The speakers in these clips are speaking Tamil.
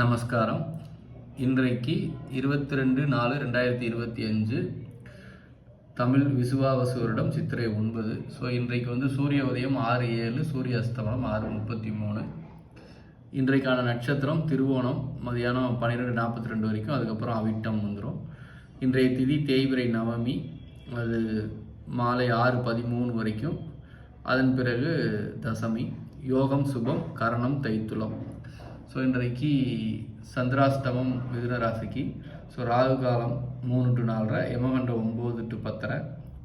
நமஸ்காரம். இன்றைக்கு இருபத்தி ரெண்டு நாலு ரெண்டாயிரத்தி இருபத்தி அஞ்சு தமிழ் விசுவாவசு வருடம் சித்திரை ஒன்பது. ஸோ இன்றைக்கு வந்து சூரிய உதயம் ஆறு ஏழு சூரிய அஸ்தமனம் ஆறு முப்பத்தி மூணு. இன்றைக்கான நட்சத்திரம் திருவோணம் மதியானம் பன்னிரெண்டு நாற்பத்தி ரெண்டு வரைக்கும் அதுக்கப்புறம் அவிட்டம் வந்துடும் இன்றைய திதி தேய்பிரை நவமி அது மாலை ஆறு பதிமூணு வரைக்கும். அதன் பிறகு தசமி யோகம் சுபம் கரணம் தைத்துளம் ஸோ இன்றைக்கு சந்திராஷ்டமம் மிதுன ராசிக்கு. ஸோ ராகு காலம் மூணு டு நாலரை யமகண்டம் ஒம்பது டு பத்தரை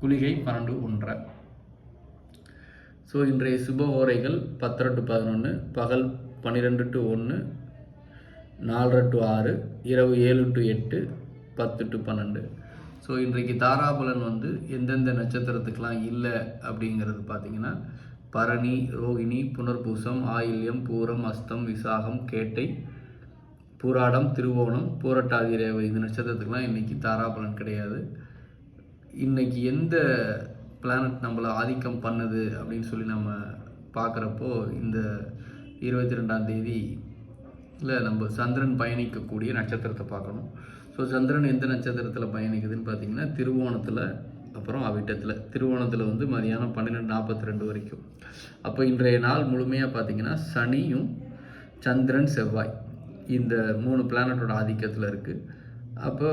குளிகை பன்னெண்டு ஒன்றரை. ஸோ இன்றைய சுப ஓரைகள் பத்தரை டு பதினொன்று பகல் பன்னிரெண்டு டு ஒன்று நாலரை டு ஆறு இரவு ஏழு டு எட்டு பத்து டு பன்னெண்டு. ஸோ இன்றைக்கு தாராபலன் வந்து எந்தெந்த நட்சத்திரத்துக்கெலாம் இல்லை அப்படிங்கிறது பார்த்தீங்கன்னா பரணி ரோகிணி புனர்பூசம் ஆயில்யம் பூரம் அஸ்தம் விசாகம் கேட்டை பூராடம் திருவோணம் பூரட்டாதி ரேவை இந்த நட்சத்திரத்துக்கெலாம் இன்றைக்கி தாராபலன் கிடையாது. இன்றைக்கி எந்த பிளானட் நம்மளை ஆதிக்கம் பண்ணுது அப்படின்னு சொல்லி நம்ம பார்க்குறப்போ இந்த இருபத்தி ரெண்டாம் தேதி இல்லை நம்ம சந்திரன் பயணிக்கக்கூடிய நட்சத்திரத்தை பார்க்கணும். ஸோ சந்திரன் எந்த நட்சத்திரத்தில் பயணிக்குதுன்னு பார்த்தீங்கன்னா திருவோணத்தில் அப்புறம் அவிட்டத்தில் திருவோணத்தில் வந்து மதியானம் பன்னிரெண்டு நாற்பத்தி ரெண்டு வரைக்கும். அப்போ இன்றைய நாள் முழுமையாக பார்த்திங்கன்னா சனியும் சந்திரன் செவ்வாய். இந்த மூணு பிளானட்டோட ஆதிக்கத்தில் இருக்குது அப்போ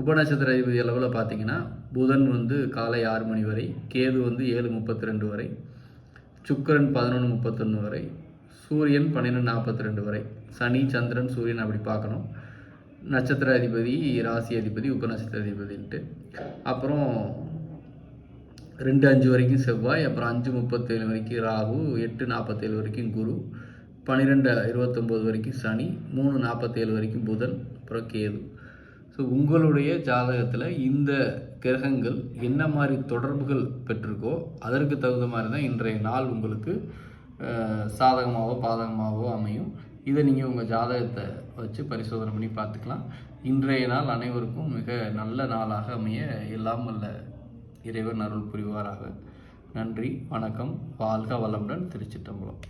உபநட்சத்திர அளவில் பார்த்திங்கன்னா புதன் வந்து காலை ஆறு மணி வரை கேது வந்து ஏழு முப்பத்தி ரெண்டு வரை சுக்கரன் பதினொன்று முப்பத்தொன்று வரை சூரியன் பன்னிரெண்டு நாற்பத்தி ரெண்டு வரை. சனி சந்திரன் சூரியன் அப்படி பார்க்கணும். நட்சத்திர அதிபதி ராசி அதிபதி உபநட்சத்திர அதிபதின்ட்டு அப்புறம் ரெண்டு அஞ்சு வரைக்கும் செவ்வாய் அப்புறம் அஞ்சு முப்பத்தேழு வரைக்கும் ராகு எட்டு நாற்பத்தேழு வரைக்கும் குரு பன்னிரெண்டு இருபத்தொம்போது வரைக்கும் சனி மூணு நாற்பத்தேழு வரைக்கும் புதன் அப்புறம் கேது. ஸோ உங்களுடைய ஜாதகத்தில் இந்த கிரகங்கள் என்ன மாதிரி தொடர்புகள் பெற்றிருக்கோ அதற்கு தகுந்த மாதிரி தான் இன்றைய நாள் உங்களுக்கு சாதகமாகவோ பாதகமாகவோ அமையும். இதை நீங்கள் உங்கள் ஜாதகத்தை வச்சு பரிசோதனை பண்ணி பார்த்துக்கலாம். இன்றைய நாள் அனைவருக்கும் மிக நல்ல நாளாக அமைய எல்லாம் வல்ல இறைவன் அருள் புரிவாராக. நன்றி வணக்கம். வாழ்க வளமுடன் திருச்சிட்டம்பலம்